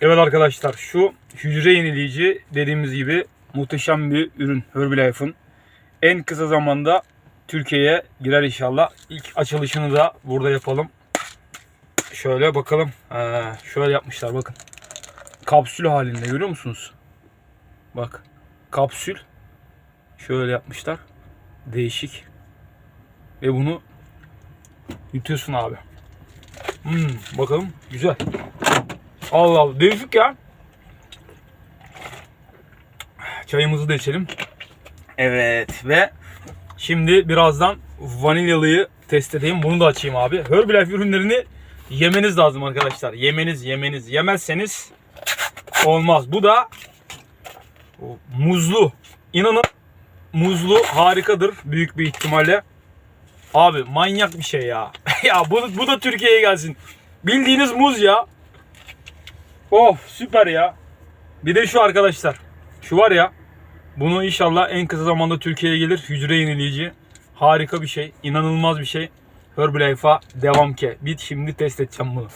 Evet arkadaşlar şu hücre yenileyici dediğimiz gibi muhteşem bir ürün Herbalife'ın. En kısa zamanda Türkiye'ye girer inşallah. İlk açılışını da burada yapalım. Şöyle bakalım. Ee, şöyle yapmışlar bakın. Kapsül halinde görüyor musunuz? Bak kapsül. Şöyle yapmışlar. Değişik. Ve bunu yutuyorsun abi. Hmm, bakalım güzel. Allah Allah değişik ya. Çayımızı da içelim. Evet ve şimdi birazdan vanilyalıyı test edeyim. Bunu da açayım abi. Herbalife ürünlerini yemeniz lazım arkadaşlar. Yemeniz yemeniz. Yemezseniz olmaz. Bu da muzlu. İnanın muzlu harikadır büyük bir ihtimalle. Abi manyak bir şey ya. ya bu, bu da Türkiye'ye gelsin. Bildiğiniz muz ya. Of süper ya. Bir de şu arkadaşlar. Şu var ya. Bunu inşallah en kısa zamanda Türkiye'ye gelir. Hücre yenileyici. Harika bir şey. inanılmaz bir şey. Herbalife'a devam ke. Bit şimdi test edeceğim bunu.